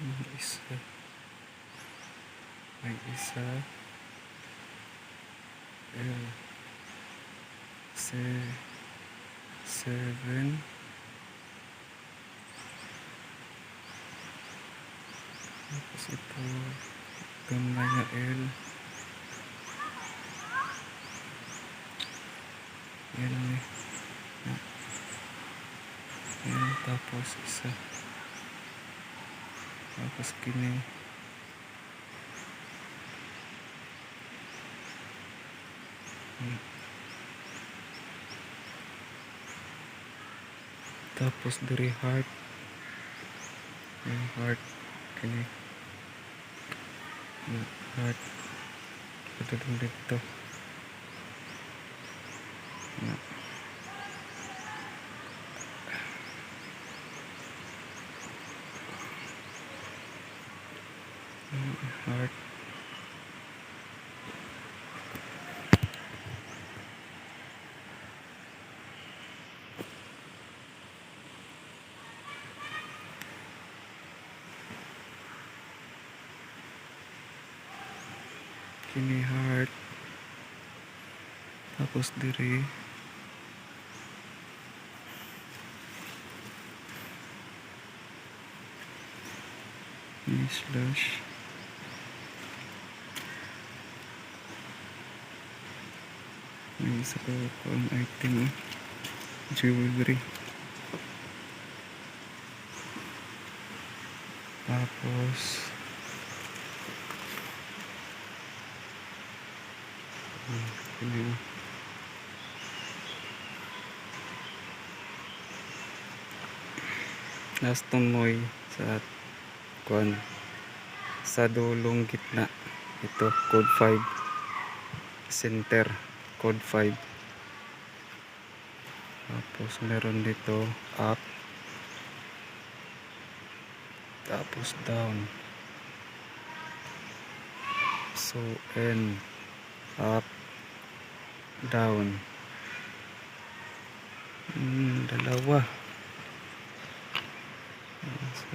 May isa. May isa. Ayan. Se seven. Tapos ito. Gamay na L. Yan eh. Yan, tapos isa. Tapos kini. Tapos diri heart. Heart. Kini. Heart. Ito dito. Yan. Heart. Kini heart. Tapos diri. Ini slash. May isa ko po ang item eh. Jewelry. Tapos Hmm, kini mo. Last tumoy sa kuan sa dulong gitna ito code 5 center code 5 tapos meron dito up. Tapos down. So n. Up. Down. Hmm, dalawa.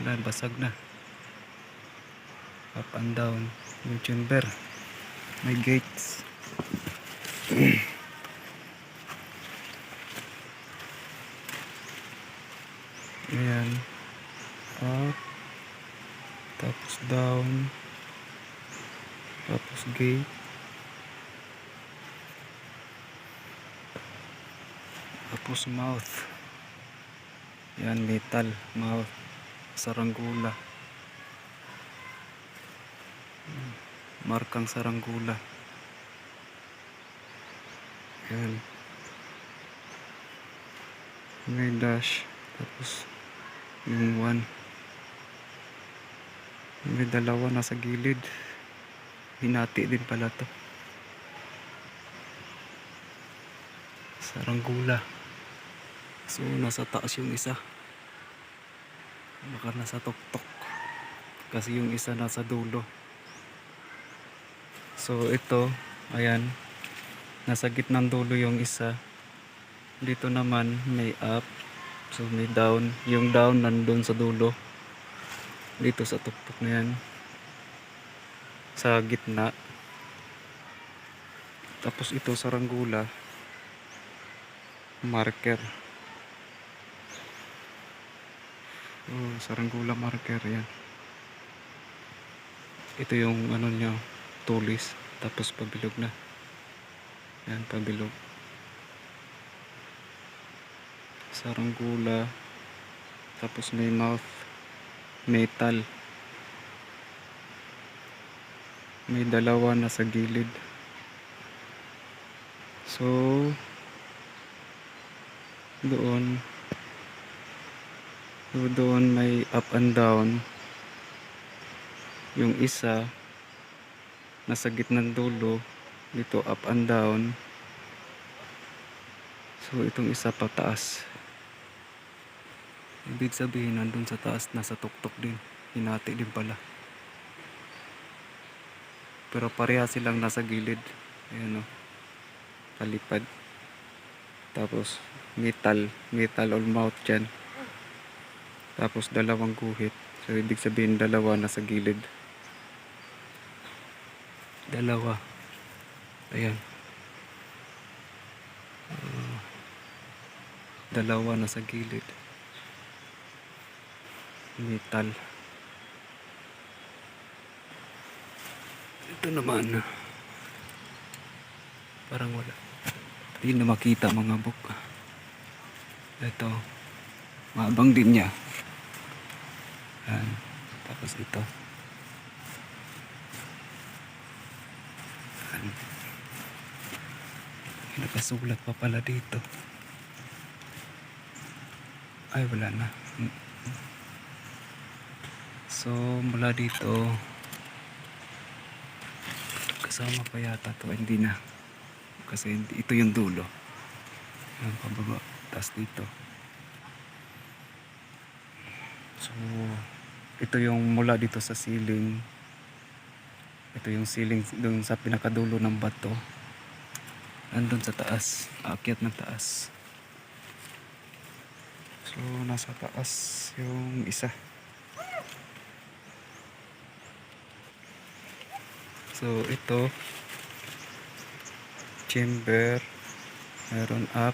Wala basag na. Up and down. Yung chamber. May gates ayan. Up. Tapos down. Tapos gate. Tapos mouth. Yan metal. Mouth. Saranggula markang saranggula yan may dash. Tapos yung one. May dalawa nasa gilid. Hinati din pala to. Saranggula so nasa taas yung isa. Baka nasa tuktok. Kasi yung isa nasa dulo. So ito ayan nasa gitnang dulo yung isa. Dito naman may up. So may down. Yung down nandun sa dulo. Dito sa tuktok na yan. Sa gitna. Tapos ito sa ranggula. Marker. Oh, saranggula marker yan. Ito yung ano niya tulis. Tapos pabilog na yan pabilog. Saranggula tapos may mouth metal. May dalawa na sa gilid. So doon doon may up and down. Yung isa nasa gitnang dulo dito up and down. So itong isa pataas ibig sabihin nandun sa taas nasa tuktok din. Hinati din pala. Pero pareha silang nasa gilid. Ayan o. Palipad tapos metal. Metal all mouth dyan. Tapos dalawang guhit. So, ibig sabihin dalawa nasa gilid. Dalawa. Ayan. Ah, dalawa nasa gilid. Metal. Ito naman. Parang wala. Hindi na makita mga buk. Ito. Maabang din niya. Yan. Tapos ito. Yan. Nakasulat pa pala dito. Ay, wala na. Mm. So, mula dito, kasama pa yata to hindi na. Kasi hindi- ito yung dulo. Yan, pababa. Tapos dito. So, ito yung mula dito sa ceiling. Ito yung ceiling dun sa pinakadulo ng bato. Andun sa taas. Aakyat ng taas. So, nasa taas yung isa. So, ito. Chamber. Meron up.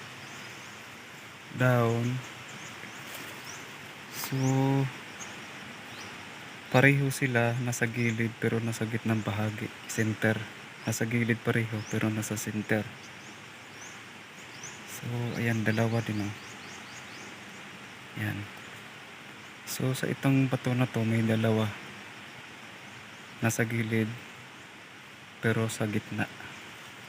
Down. So, pareho sila nasa gilid pero nasa gitnang bahagi. Center. Nasa gilid pareho pero nasa center. So, ayan, dalawa din oh. Yan. So, sa itong bato na to, may dalawa. Nasa gilid pero sa gitna.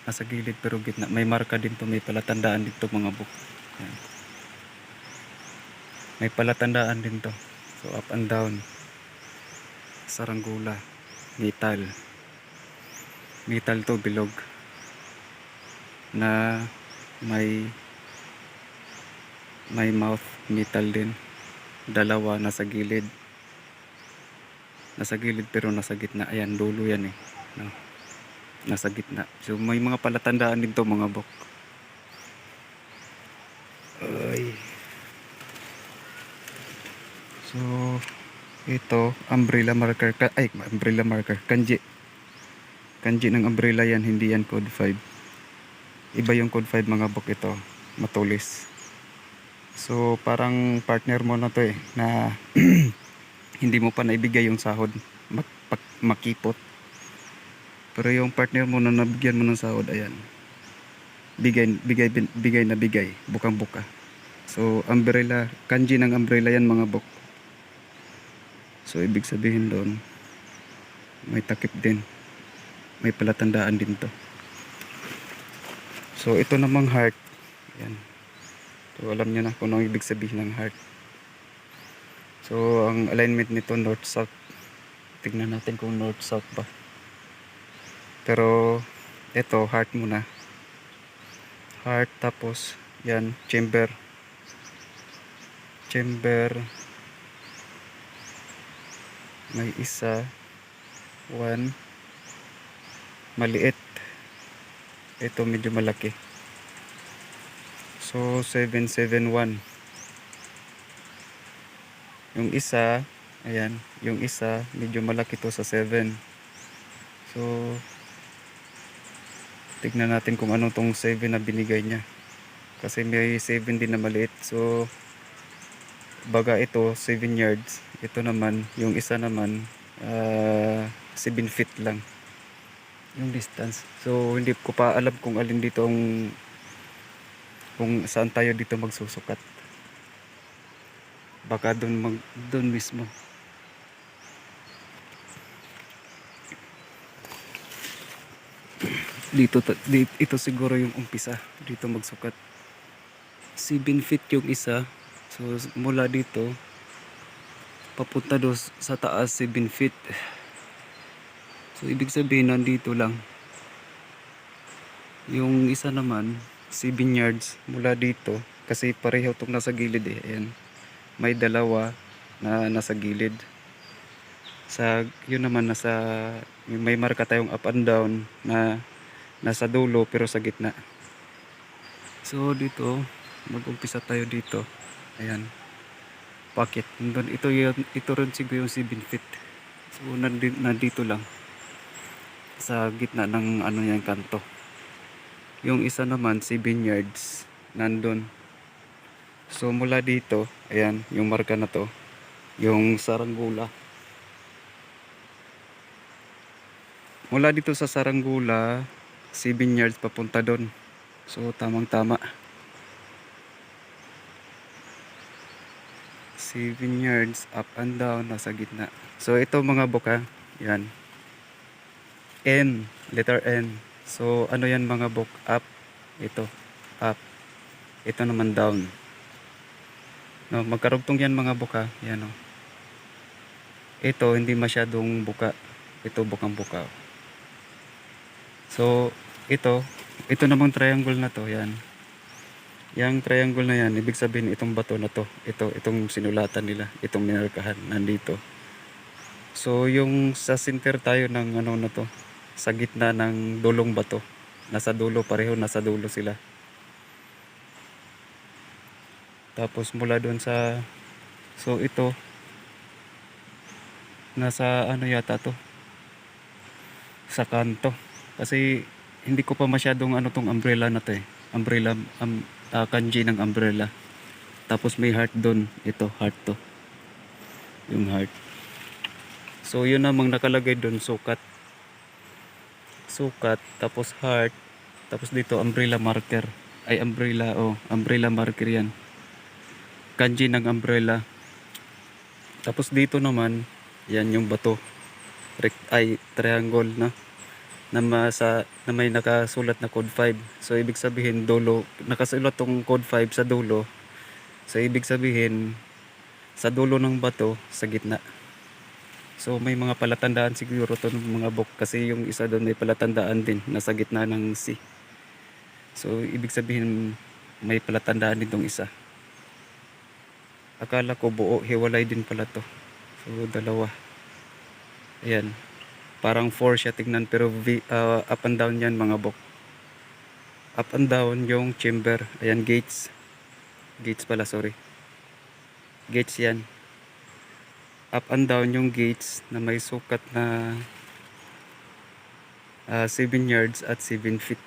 Nasa gilid pero gitna. May marka din to, may palatandaan dito mga buk. Yan. May palatandaan din to. So up and down. Saranggula. Metal. Metal to bilog. Na may may mouth metal din. Dalawa nasa gilid. Nasa gilid pero nasa gitna. Ayan, dulo yan eh. No? Nasa gitna. So may mga palatandaan din to mga bok. Ay. So, ito, umbrella marker. Ay, umbrella marker. Kanji. Kanji ng umbrella yan, hindi yan code 5. Iba yung code 5 mga bok ito. Matulis. So, parang partner mo na to eh, na hindi mo pa naibigay yung sahod. Mak- makipot. Pero yung partner mo na nabigyan mo ng sahod, ayan. Bigay, bigay, bigay na bigay. Bukang buka. So, umbrella, kanji ng umbrella yan mga bok. So, ibig sabihin doon, may takip din. May palatandaan din to. So, ito namang heart. Yan. So, alam nyo na kung ano ibig sabihin ng heart. So, ang alignment nito north-south. Tignan natin kung north-south ba. Pero, ito, heart muna. Heart, tapos, yan, chamber. Chamber. May isa. One. Maliit. Ito medyo malaki. So, 771. Yung isa, ayan, yung isa, medyo malaki to sa 7. So, tignan natin kung ano tong 7 na binigay niya. Kasi may 7 din na maliit. So, baga ito, 7 yards. Ito naman, yung isa naman, ah, 7 feet lang yung distance. So, hindi ko pa alam kung alin dito ang kung saan tayo dito magsusukat. Baka doon mag doon mismo. Dito, ta- di- ito siguro yung umpisa dito magsukat. 7 feet yung isa. So mula dito papunta do sa taas 7 feet. So ibig sabihin nandito lang. Yung isa naman 7 yards mula dito kasi pareho tong nasa gilid eh. Ayan. May dalawa na nasa gilid. Sa yun naman nasa may marka tayong up and down na nasa dulo pero sa gitna. So dito mag-umpisa tayo dito. Ayan. Nandun, ito, yun, ito rin siguro yung 7 feet. So, nandito lang. Sa gitna ng ano yan kanto. Yung isa naman, 7 yards. Nandun. So, mula dito, ayan, yung marka na to. Yung saranggula. Mula dito sa saranggula, 7 yards papunta doon. So, tamang-tama. 7 yards up and down nasa gitna. So ito mga buka, yan. N, letter N. So ano yan mga buk? Up. Ito, up. Ito naman down. No, magkarugtong yan mga buka. Yan o. Ito hindi masyadong buka. Ito bukang buka. So ito, ito namang triangle na to, yan. Yang triangle na yan, ibig sabihin itong bato na to, ito, itong sinulatan nila, itong minarkahan, nandito. So, yung sa center tayo ng ano na to, sa gitna ng dulong bato. Nasa dulo, pareho nasa dulo sila. Tapos mula doon sa, so ito, nasa ano yata to, sa kanto. Kasi hindi ko pa masyadong ano tong umbrella na to eh. Umbrella, um, ah, kanji ng umbrella. Tapos may heart doon. Ito, heart to. Yung heart. So, yun namang nakalagay doon, sukat. Sukat, tapos heart. Tapos dito, umbrella marker. Ay, umbrella, oh, umbrella marker yan. Kanji ng umbrella. Tapos dito naman, yan yung bato. Rect, ay, triangle na na, masa, na may nakasulat na code 5. So, ibig sabihin, dulo, nakasulat tong code 5 sa dulo. So, ibig sabihin, sa dulo ng bato, sa gitna. So, may mga palatandaan siguro to ng mga book kasi yung isa doon may palatandaan din, nasa gitna ng sea. So, ibig sabihin, may palatandaan din tong isa. Akala ko buo, hiwalay din pala to. So, dalawa. Ayan. Parang 4 siya tignan pero v, uh, up and down yan mga bok. Up and down yung chamber. Ayan gates. Gates pala sorry. Gates yan. Up and down yung gates na may sukat na uh, 7 yards at 7 feet.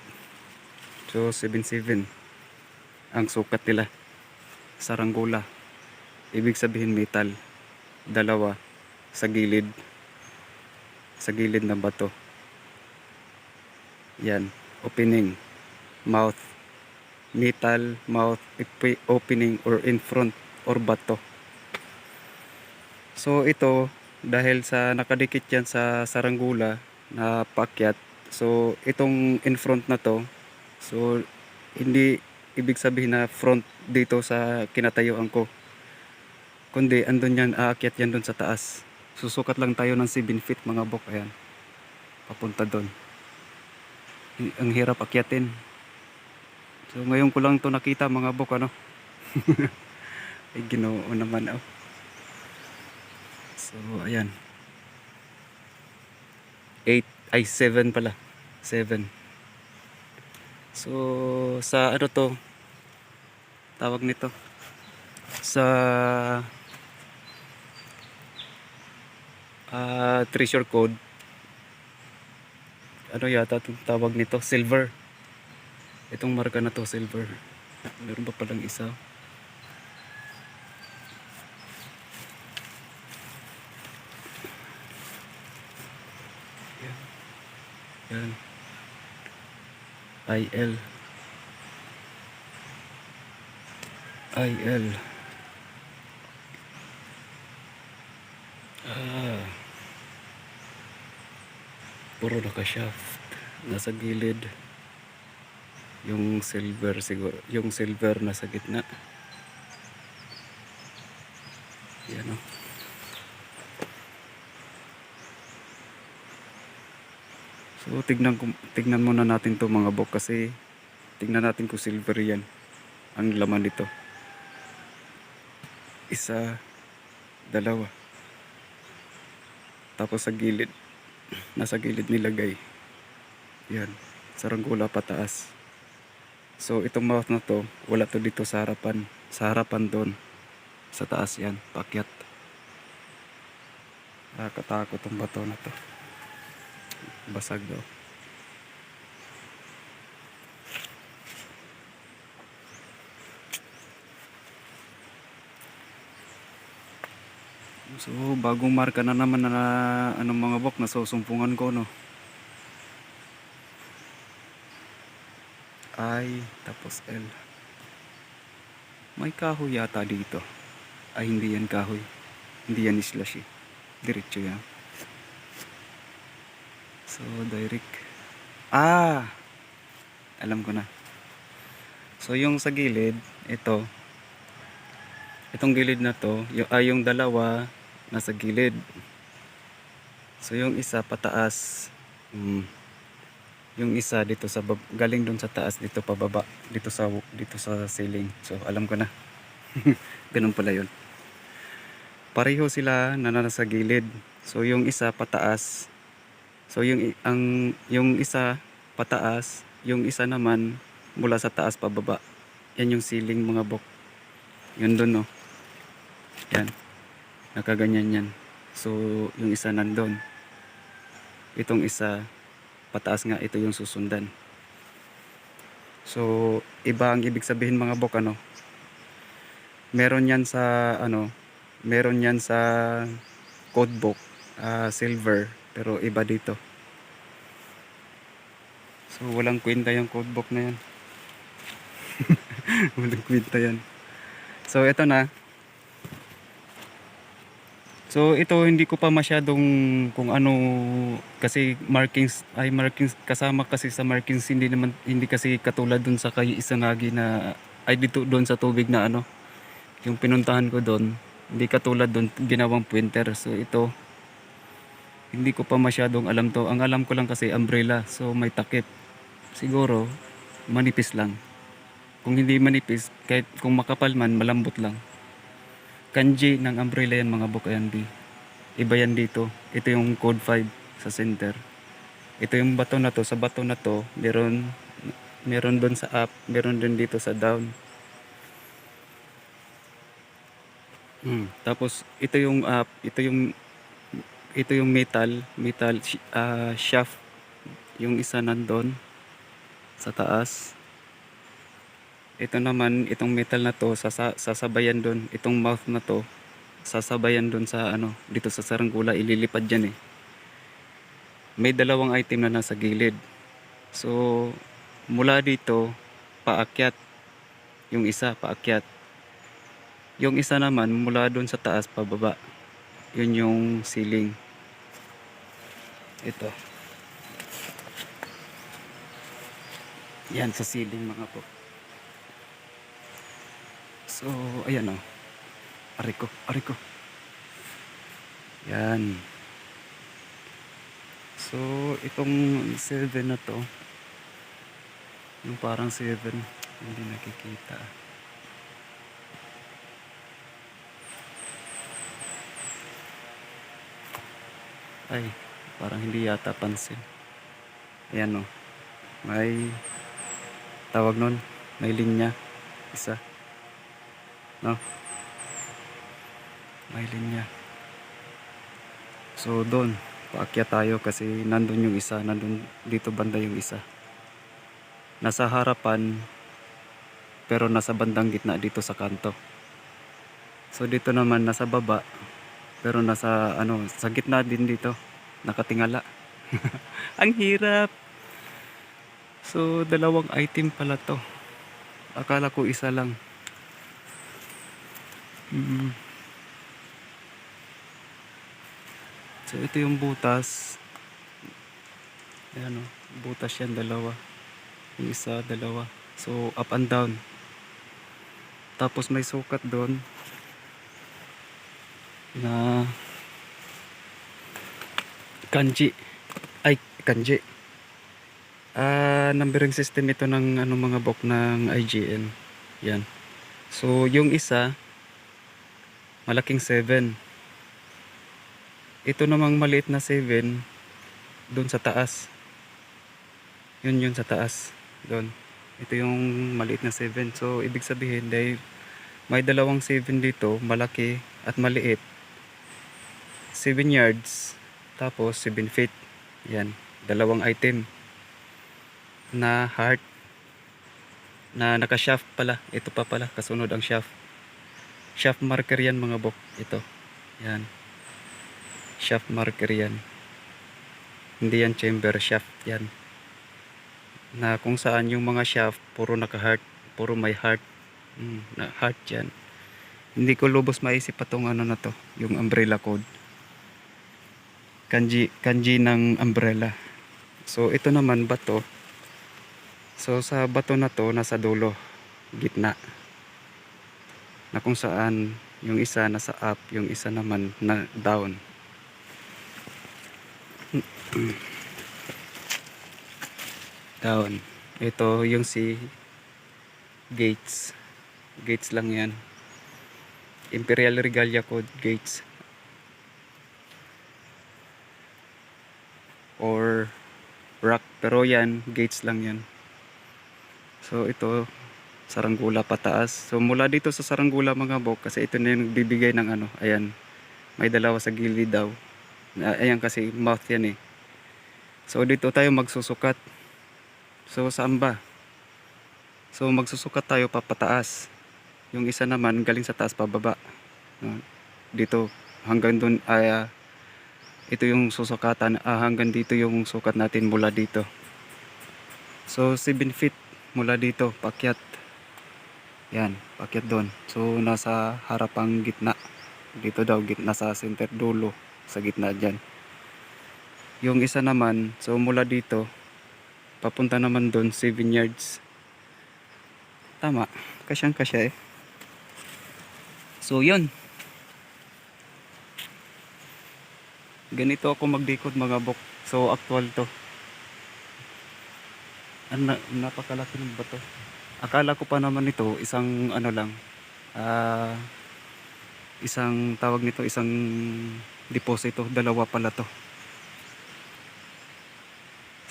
So 7-7 ang sukat nila. Saranggola. Ibig sabihin metal. Dalawa sa gilid sa gilid ng bato. Yan, opening, mouth, metal, mouth, opening or in front or bato. So ito, dahil sa nakadikit yan sa saranggula na pakyat, so itong in front na to, so hindi ibig sabihin na front dito sa kinatayuan ko. Kundi andun yan, aakyat yan dun sa taas. Susukat lang tayo ng 7 feet mga bok. Ayan. Papunta doon. Ang hirap akyatin. So ngayon ko lang to nakita mga bok ano. Ay ginoo naman oh. So ayan. 8 ay 7 pala. 7. So sa ano to? Tawag nito. Sa ah treasure code ano yata itong tawag nito silver itong marka na to silver meron pa palang isa yan IL IL ah. Puro naka-shaft. Nasa gilid. Yung silver siguro yung silver nasa gitna. Yan o so tignan, tignan muna natin to mga bok kasi tignan natin kung silver yan ang laman nito. Isa dalawa. Tapos sa gilid nasa gilid nilagay. Yan saranggola pataas. So itong mouth na to wala to dito sa harapan. Sa harapan doon. Sa taas yan, paakyat. Nakakatakot tong bato na to. Basag daw. So, bagong marka na naman na anong mga bok na susumpungan ko, no? I, tapos L. May kahoy yata dito. Ay, hindi yan kahoy. Hindi yan slash eh. Diretso yan. So, direct. Ah! Alam ko na. So, yung sa gilid, ito. Itong gilid na to, yung, ay yung dalawa, nasa gilid. So, yung isa pataas. Mm, yung isa dito sa galing doon sa taas dito pababa dito sa dito sa ceiling. So, alam ko na. Ganun pala 'yon. Pareho sila na nasa gilid. So, yung isa pataas. So, yung ang yung isa pataas, yung isa naman mula sa taas pababa. Yan yung ceiling mga bok. Yun doon no. Yan. Nakaganyan yan. So, yung isa nandun. Itong isa, pataas nga, ito yung susundan. So, iba ang ibig sabihin mga bok, ano? Meron yan sa, ano, meron yan sa code book, ah, silver, pero iba dito. So, walang kwenta yung code book na yan. walang kwenta yan. So, ito na. So ito hindi ko pa masyadong kung ano kasi markings ay markings kasama kasi sa markings hindi naman hindi kasi katulad dun sa kay Isanagi na ay dito doon sa tubig na ano yung pinuntahan ko doon hindi katulad doon ginawang pointer so ito hindi ko pa masyadong alam to. Ang alam ko lang kasi umbrella so may takip. Siguro manipis lang. Kung hindi manipis kahit kung makapal man malambot lang. Kanji ng umbrella yan mga book ayan di iba yan dito. Ito yung code 5 sa center. Ito yung bato na to. Sa bato na to meron meron doon sa up meron din dito sa down. Hmm, tapos ito yung up ito yung ito yung metal metal ah, shaft yung isa nandun sa taas ito naman, itong metal na to, sasa, sasabayan doon. Itong mouth na to, sasabayan doon sa ano, dito sa saranggola, ililipad dyan eh. May dalawang item na nasa gilid. So, mula dito, paakyat. Yung isa, paakyat. Yung isa naman, mula doon sa taas, pababa. Yun yung ceiling. Ito. Yan sa ceiling mga po. So, ayan o. Ariko, ariko. Yan. So, itong 7 na to, yung parang 7, hindi nakikita. Ay, parang hindi yata pansin. Ayan o. May tawag nun. May linya. Isa. No? May linya. So doon, paakyat tayo kasi nandun yung isa, nandun dito banda yung isa. Nasa harapan pero nasa bandang gitna dito sa kanto. So dito naman nasa baba pero nasa ano, sa gitna din dito. Nakatingala. Ang hirap. So dalawang item pala to. Akala ko isa lang. Mm. So ito yung butas. Ayan o, butas yan dalawa. Yung isa, dalawa. So up and down. Tapos may sukat doon na kanji. Ay, kanji. Ah, numbering system ito ng ano mga book ng IGN. Yan. So yung isa malaking 7. Ito namang maliit na 7 doon sa taas. Yun yun sa taas. Doon. Ito yung maliit na 7. So, ibig sabihin, dahil May dalawang 7 dito, malaki at maliit. 7 yards, tapos 7 feet. Yan, dalawang item na heart na naka-shaft pala. Ito pa pala, kasunod ang shaft. Shaft marker yan mga bok. Ito. Yan. Shaft marker yan. Hindi yan chamber, shaft yan. Na kung saan yung mga shaft, puro naka-heart. Puro may heart. Mm, na heart yan. Hindi ko lubos maisip pa tong ano na to. Yung umbrella code. Kanji, kanji ng umbrella. So ito naman bato. So sa bato na to nasa dulo, gitna. Na kung saan yung isa nasa up, yung isa naman na down. Down. Ito yung si Gates. Gates lang yan. Imperial Regalia Code Gates. Or rock. Pero yan, Gates lang yan. So ito, Saranggula pataas. So mula dito sa Saranggula mga bok, kasi ito na yung nagbibigay ng ano, ayan. May dalawa sa gilid daw. Ayan kasi mouth yan eh. So dito tayo magsusukat. So saan ba? So magsusukat tayo papataas. Yung isa naman galing sa taas pababa. Ah, Dito hanggang doon ay ah, ito yung susukatan ah, hanggang dito yung sukat natin mula dito. So 7 feet mula dito pakyat. Yan, pakyat doon. So nasa harapang gitna. Dito daw gitna sa center dulo sa gitna diyan. Yung isa naman, so mula dito papunta naman doon 7 yards. Tama, kasyang kasya eh. So yun. Ganito ako magdikot mga bok. So actual to. Ano, napakalaki ng bato. Akala ko pa naman ito isang ano lang. Ah isang tawag nito isang deposito. Dalawa pala to.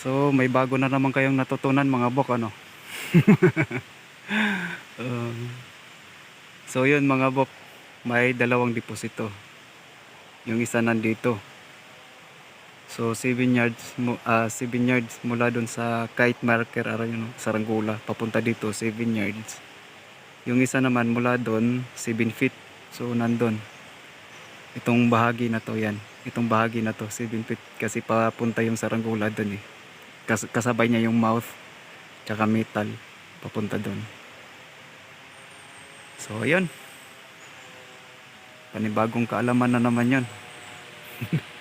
So may bago na naman kayong natutunan mga bok ano. Um, so yun mga bok, may dalawang deposito. Yung isa nandito. So 7 yards mo ah 7 yards mula doon sa kite marker ara yun Saranggola papunta dito 7 yards. Yung isa naman mula doon 7 feet. So nandun. Itong bahagi na to yan. Itong bahagi na to 7 feet kasi papunta yung Saranggola doon eh. Kas- kasabay niya yung mouth tsaka metal papunta doon. So, ayun. Panibagong kaalaman na naman yon.